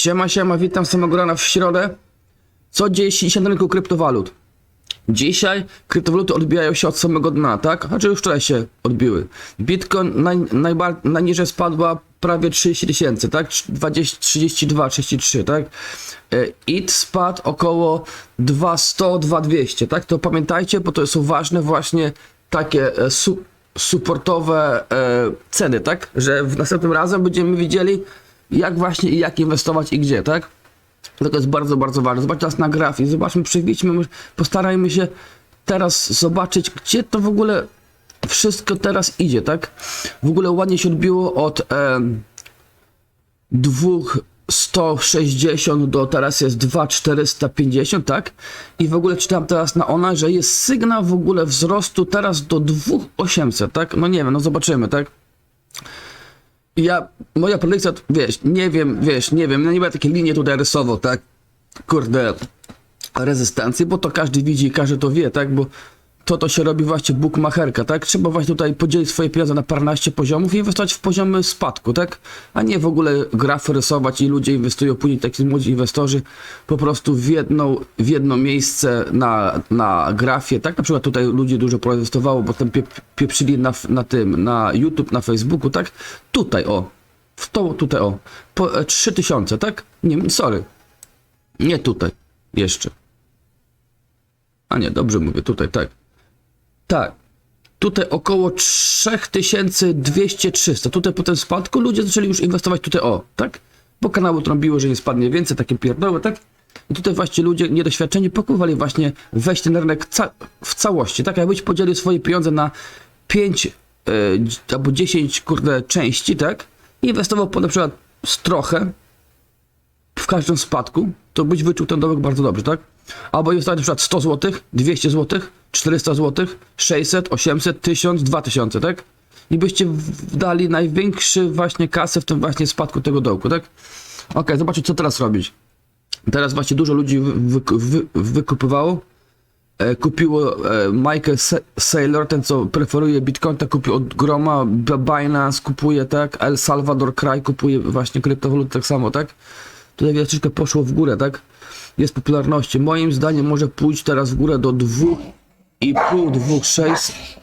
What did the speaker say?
Siema, siema, witam samego rana w środę. Co dzieje się na rynku kryptowalut? Dzisiaj kryptowaluty odbijają się od samego dna, tak? Znaczy już wczoraj się odbiły. Bitcoin naj, najbar, najniżej spadła prawie 30 tysięcy, tak? 20, 32, 33, tak? E, IT spadł około 200, 2200, tak? To pamiętajcie, bo to są ważne właśnie takie e, su, supportowe e, ceny, tak? Że w następnym razem będziemy widzieli jak właśnie i jak inwestować i gdzie, tak? To jest bardzo, bardzo ważne. Zobaczcie teraz na grafik, zobaczmy, przejdźmy, postarajmy się teraz zobaczyć, gdzie to w ogóle wszystko teraz idzie, tak? W ogóle ładnie się odbiło od e, 260 do teraz jest 2450, tak? I w ogóle czytam teraz na ona, że jest sygnał w ogóle wzrostu teraz do 2800, tak? No nie wiem, no zobaczymy, tak? Ja, moja predykcja, wiesz, nie wiem, wiesz, nie wiem, no nie będę takie linie tutaj rysował, tak, kurde, rezystencji, bo to każdy widzi i każdy to wie, tak, bo to to się robi właśnie bookmacherka, tak, trzeba właśnie tutaj podzielić swoje pieniądze na paręnaście poziomów i inwestować w poziomy spadku, tak, a nie w ogóle grafy rysować i ludzie inwestują później, tacy młodzi inwestorzy, po prostu w jedną, w jedno miejsce na, na grafie, tak, na przykład tutaj ludzi dużo proinwestowało, bo tam pie, pieprzyli na, na tym, na YouTube, na Facebooku, tak, tutaj, o, w to, tutaj, o, po, e, 3000, tak, nie, sorry, nie tutaj, jeszcze, a nie, dobrze mówię, tutaj, tak, tak. Tutaj około 3200-300. Tutaj po tym spadku ludzie zaczęli już inwestować tutaj o, tak? Bo kanały trąbiły, że nie spadnie więcej, takie pierdoły, tak? I tutaj właśnie ludzie niedoświadczeni próbowali właśnie wejść na rynek ca w całości, tak? Jakbyś podzielił swoje pieniądze na 5 e, albo 10 kurde części, tak? I inwestował po na przykład trochę, w każdym spadku, to byś wyczuł ten dołek bardzo dobrze, tak? Albo inwestować na przykład 100 zł, 200 zł, 400 zł, 600, 800, 1000, 2000, tak? I byście dali największy właśnie kasę w tym właśnie spadku tego dołku, tak? Okej, zobaczcie co teraz robić. Teraz właśnie dużo ludzi wy, wy, wy, wykupywało. E, kupiło e, Michael Sa- Saylor, ten co preferuje Bitcoin, to kupił od groma, Binance kupuje, tak? El Salvador Kraj kupuje właśnie kryptowaluty tak samo, tak? Tutaj widać troszkę poszło w górę, tak? Jest popularności. Moim zdaniem może pójść teraz w górę do 2,5, 2,6.